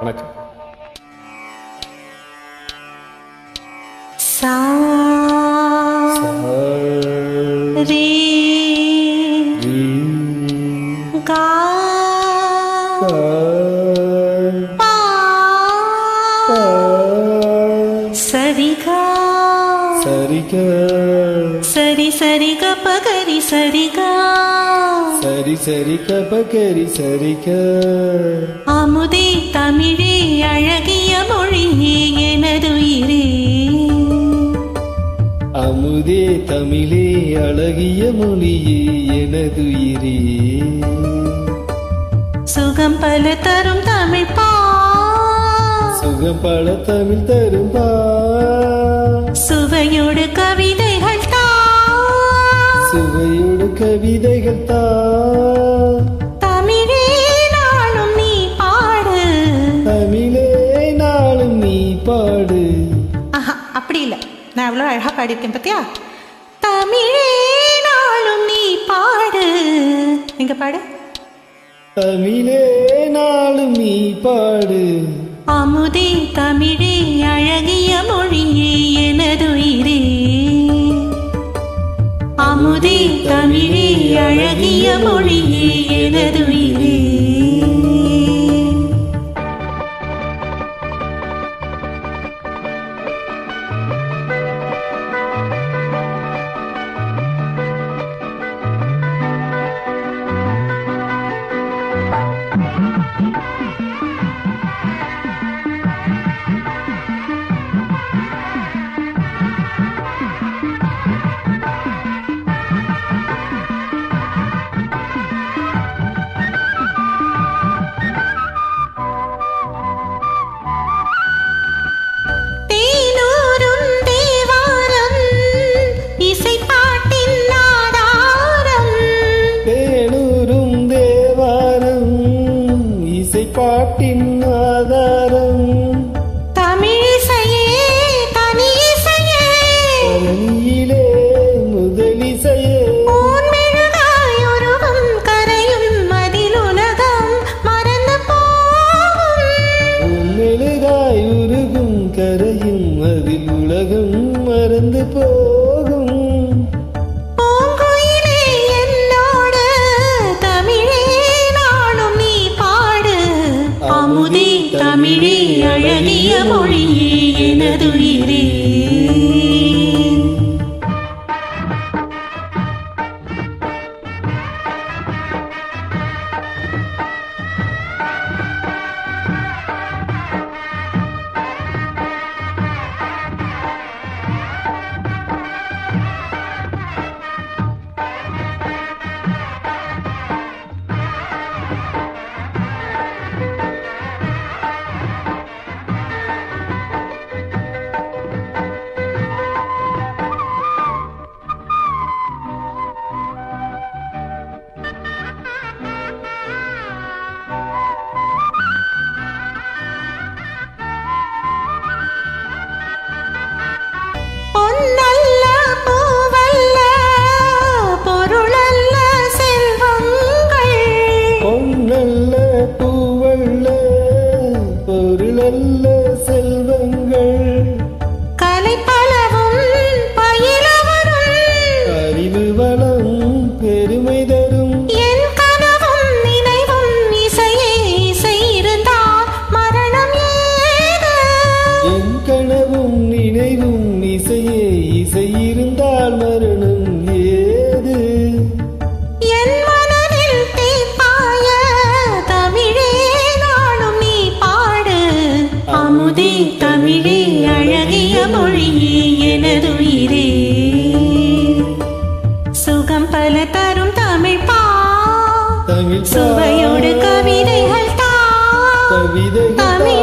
வணக்கம். சா ரே கா பா சரிகா. சரிக சரி சரி கப்ப கரி சரிகா. சரி சரி கபகரி சரிக அமுதே தமிழே அழகிய மொழியே எனதுயிரே அமுதே தமிழே அழகிய மொழியே எனதுயிரே சுகம் பல தரும் தமிழ் பா. சுகம் பல தமிழ் தரும்பா சுவையோடு கவிதைகள் தா. சுவையோடு கவிதைகள் தா. நான் எவ்வளோ அழகாக பாடியிருக்கேன் பார்த்தியா தமிழே நாளும் நீ பாடு. எங்க பாடு? தமிழே நாளும் நீ பாடு. அமுதே தமிழே அழகிய மொழியே எனதுயிரே. அமுதே தமிழே அழகிய மொழியே எனதுயிரே. കാട്ടിന്നതാ தமிழே அழகிய மொழியே எனதுயிரே. சுவையோடு கவிதைகள் தமிழ்